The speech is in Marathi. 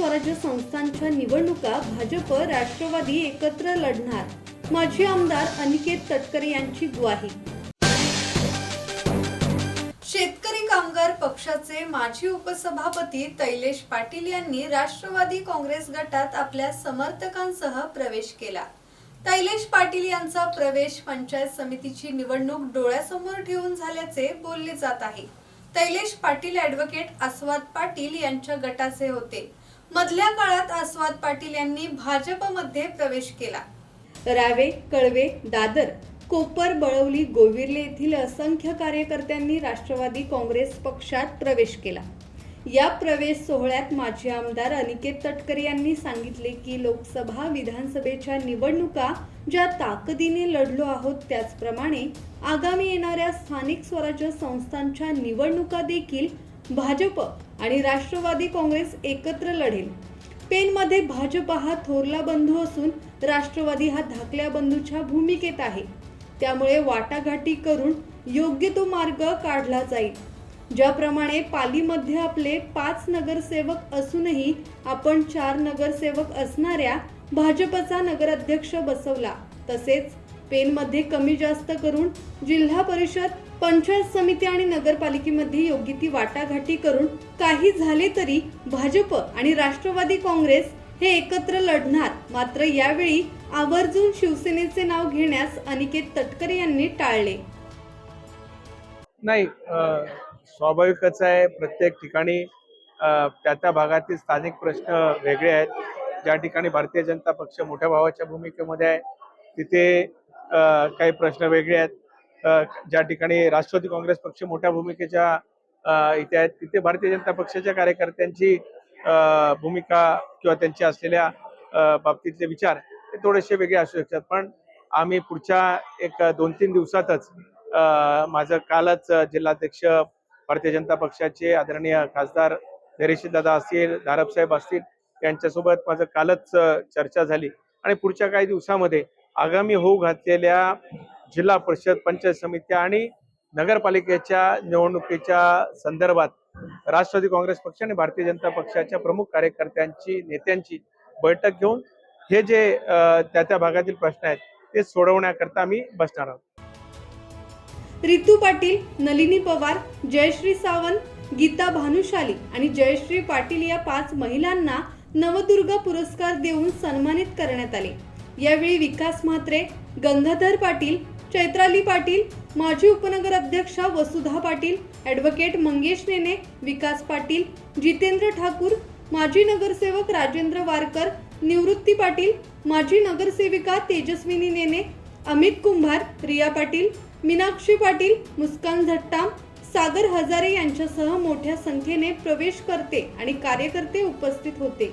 स्वराज्य संस्थांच्या निवडणुका भाजप राष्ट्रवादी एकत्र लढणार. माजी आमदार अनिकेत तटकरे यांची ग्वाही. शेतकरी कामगार पक्षाचे माजी उपसभापती तैलेश पाटील यांनी राष्ट्रवादी काँग्रेस गटात आपल्या समर्थकांसह प्रवेश केला. तैलेश पाटील यांचा प्रवेश पंचायत समितीची निवडणूक डोळ्यासमोर ठेवून झाल्याचे बोलले जात आहे. तैलेश पाटील ॲडव्होकेट आस्वाद पाटील यांच्या गटाचे होते. मधल्या काळात आस्वाद पाटील यांनी भाजपमध्ये प्रवेश केला. रावे कळवे दादर कोपर बळवली गोविर्ले येथील असंख्य कार्यकर्त्यांनी राष्ट्रवादी काँग्रेस पक्षात प्रवेश केला. या प्रवेश सोहळ्यात माजी आमदार अनिकेत तटकरे यांनी सांगितले की लोकसभा विधानसभेच्या निवडणुका ज्या ताकदीने लढलो आहोत त्याचप्रमाणे आगामी येणाऱ्या स्थानिक स्वराज्य संस्थांच्या निवडणुका देखील भाजप आणि राष्ट्रवादी काँग्रेस एकत्र लढेल. पेनमध्ये भाजप हा थोरला बंधू असून राष्ट्रवादी हा धाकल्या बंधूच्या भूमिकेत आहे. त्यामुळे वाटाघाटी करून योग्य तो मार्ग काढला जाईल. ज्याप्रमाणे पालीमध्ये आपले पाच नगरसेवक असूनही आपण चार नगरसेवक असणाऱ्या भाजपचा नगराध्यक्ष बसवला. तसेच पेनमध्ये कमी जास्त करून जिल्हा परिषद पंचायत समिती आणि नगरपालिकेमध्ये योग्य ती वाटाघाटी करून काही झाले तरी भाजप आणि राष्ट्रवादी काँग्रेस हे एकत्र लढणार. मात्र यावेळी आवर्जून शिवसेनेचे नाव घेण्यास अनिकेत तटकरे यांनी टाळले. नाही स्वाभाविकच आहे प्रत्येक ठिकाणी त्या त्या भागातील स्थानिक प्रश्न वेगळे आहेत. ज्या ठिकाणी भारतीय जनता पक्ष मोठ्या भावाच्या भूमिकेमध्ये आहे तिथे काही प्रश्न वेगळे आहेत. ज्या ठिकाणी राष्ट्रवादी काँग्रेस पक्ष मोठ्या भूमिकेच्या इथे आहेत तिथे भारतीय जनता पक्षाच्या कार्यकर्त्यांची भूमिका किंवा त्यांची असलेल्या बाबतीतले विचार हे थोडेसे वेगळे असू शकतात. पण आम्ही पुढच्या एक दोन तीन दिवसातच माझं कालच जिल्हाध्यक्ष भारतीय जनता पक्षाचे आदरणीय खासदार दादा असतील धारपसाहेब असतील यांच्यासोबत माझं कालच चर्चा झाली. आणि पुढच्या काही दिवसामध्ये आगामी होऊ घातलेल्या जिल्हा परिषद पंचायत समित्या आणि नगरपालिकेच्या निवडणुकीच्या संदर्भात राष्ट्रवादी काँग्रेस पक्ष आणि भारतीय जनता पक्षाच्या प्रमुख कार्यकर्त्यांची नेत्यांची बैठक घेऊन हे जे त्या त्या भागातील प्रश्न आहेत ते सोडवण्याकरता आम्ही बसणार आहोत. रितू पाटील नलिनी पवार जयश्री सावंत गीता भानुशाली आणि जयश्री पाटील या पाच महिलांना नवदुर्गा पुरस्कार देऊन सन्मानित करण्यात आले. यावेळी विकास म्हात्रे गंगाधर पाटील चैत्राली पाटील माजी उपनगर अध्यक्षा वसुधा पाटील ॲडव्होकेट मंगेश नेने विकास पाटील जितेंद्र ठाकूर माजी नगरसेवक राजेंद्र वारकर निवृत्ती पाटील माजी नगरसेविका तेजस्विनी नेने अमित कुंभार रिया पाटील मीनाक्षी पाटील मुस्कान झट्टाम सागर हजारे यांच्यासह मोठ्या संख्येने प्रवेश करते आणि कार्यकर्ते उपस्थित होते.